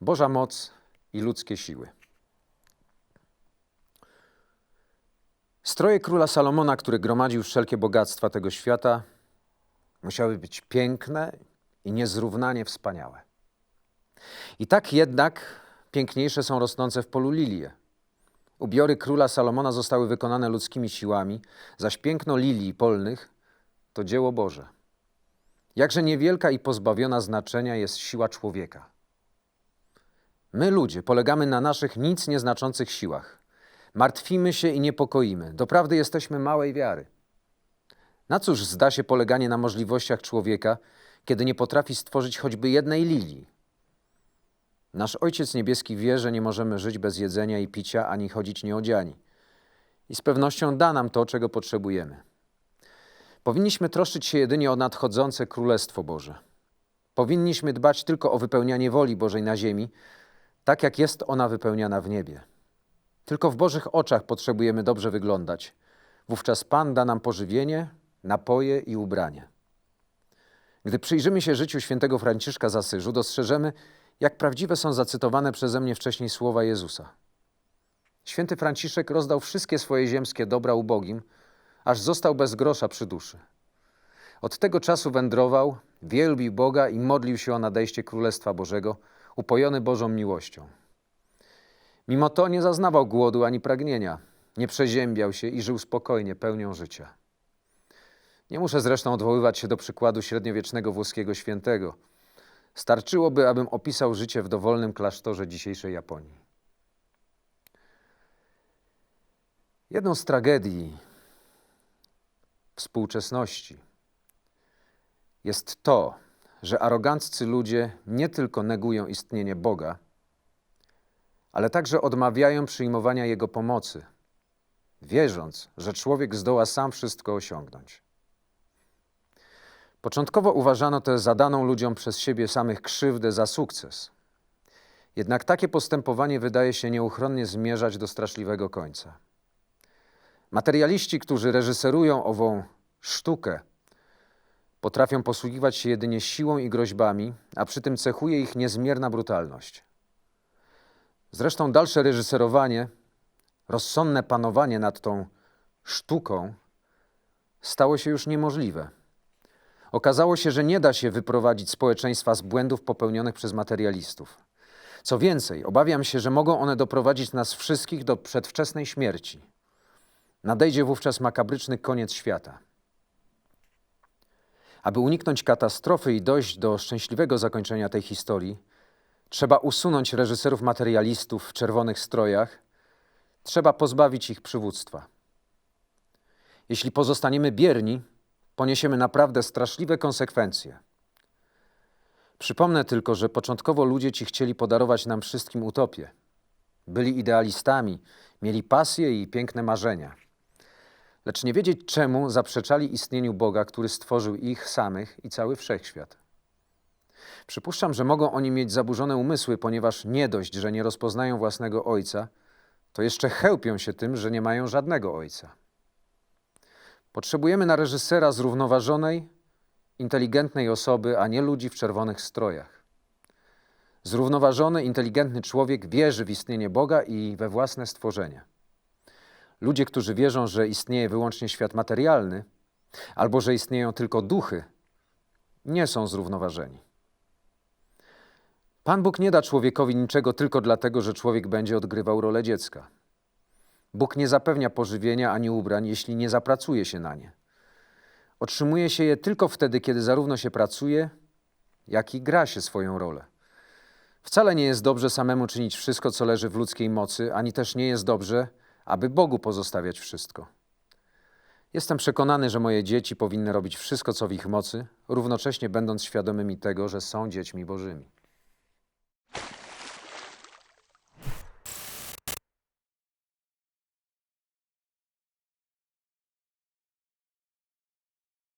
Boża moc i ludzkie siły. Stroje króla Salomona, który gromadził wszelkie bogactwa tego świata, musiały być piękne i niezrównanie wspaniałe. I tak jednak piękniejsze są rosnące w polu lilie. Ubiory króla Salomona zostały wykonane ludzkimi siłami, zaś piękno lilii polnych to dzieło Boże. Jakże niewielka i pozbawiona znaczenia jest siła człowieka. My, ludzie, polegamy na naszych nic nieznaczących siłach. Martwimy się i niepokoimy. Doprawdy jesteśmy małej wiary. Na cóż zda się poleganie na możliwościach człowieka, kiedy nie potrafi stworzyć choćby jednej lilii? Nasz Ojciec Niebieski wie, że nie możemy żyć bez jedzenia i picia, ani chodzić nieodziani. I z pewnością da nam to, czego potrzebujemy. Powinniśmy troszczyć się jedynie o nadchodzące Królestwo Boże. Powinniśmy dbać tylko o wypełnianie woli Bożej na ziemi, tak jak jest ona wypełniana w niebie. Tylko w Bożych oczach potrzebujemy dobrze wyglądać. Wówczas Pan da nam pożywienie, napoje i ubranie. Gdy przyjrzymy się życiu świętego Franciszka z Asyżu, dostrzeżemy, jak prawdziwe są zacytowane przeze mnie wcześniej słowa Jezusa. Święty Franciszek rozdał wszystkie swoje ziemskie dobra ubogim, aż został bez grosza przy duszy. Od tego czasu wędrował, wielbił Boga i modlił się o nadejście Królestwa Bożego, upojony Bożą miłością. Mimo to nie zaznawał głodu ani pragnienia, nie przeziębiał się i żył spokojnie, pełnią życia. Nie muszę zresztą odwoływać się do przykładu średniowiecznego włoskiego świętego. Starczyłoby, abym opisał życie w dowolnym klasztorze dzisiejszej Japonii. Jedną z tragedii współczesności jest to, że aroganccy ludzie nie tylko negują istnienie Boga, ale także odmawiają przyjmowania Jego pomocy, wierząc, że człowiek zdoła sam wszystko osiągnąć. Początkowo uważano tę zadaną ludziom przez siebie samych krzywdę za sukces. Jednak takie postępowanie wydaje się nieuchronnie zmierzać do straszliwego końca. Materialiści, którzy reżyserują ową sztukę, potrafią posługiwać się jedynie siłą i groźbami, a przy tym cechuje ich niezmierna brutalność. Zresztą dalsze reżyserowanie, rozsądne panowanie nad tą sztuką stało się już niemożliwe. Okazało się, że nie da się wyprowadzić społeczeństwa z błędów popełnionych przez materialistów. Co więcej, obawiam się, że mogą one doprowadzić nas wszystkich do przedwczesnej śmierci. Nadejdzie wówczas makabryczny koniec świata. Aby uniknąć katastrofy i dojść do szczęśliwego zakończenia tej historii, trzeba usunąć reżyserów materialistów w czerwonych strojach, trzeba pozbawić ich przywództwa. Jeśli pozostaniemy bierni, poniesiemy naprawdę straszliwe konsekwencje. Przypomnę tylko, że początkowo ludzie ci chcieli podarować nam wszystkim utopię. Byli idealistami, mieli pasje i piękne marzenia. Lecz nie wiedzieć czemu zaprzeczali istnieniu Boga, który stworzył ich samych i cały wszechświat. Przypuszczam, że mogą oni mieć zaburzone umysły, ponieważ nie dość, że nie rozpoznają własnego ojca, to jeszcze chełpią się tym, że nie mają żadnego ojca. Potrzebujemy na reżysera zrównoważonej, inteligentnej osoby, a nie ludzi w czerwonych strojach. Zrównoważony, inteligentny człowiek wierzy w istnienie Boga i we własne stworzenie. Ludzie, którzy wierzą, że istnieje wyłącznie świat materialny, albo że istnieją tylko duchy, nie są zrównoważeni. Pan Bóg nie da człowiekowi niczego tylko dlatego, że człowiek będzie odgrywał rolę dziecka. Bóg nie zapewnia pożywienia ani ubrań, jeśli nie zapracuje się na nie. Otrzymuje się je tylko wtedy, kiedy zarówno się pracuje, jak i gra się swoją rolę. Wcale nie jest dobrze samemu czynić wszystko, co leży w ludzkiej mocy, ani też nie jest dobrze, aby Bogu pozostawiać wszystko. Jestem przekonany, że moje dzieci powinny robić wszystko, co w ich mocy, równocześnie będąc świadomymi tego, że są dziećmi Bożymi.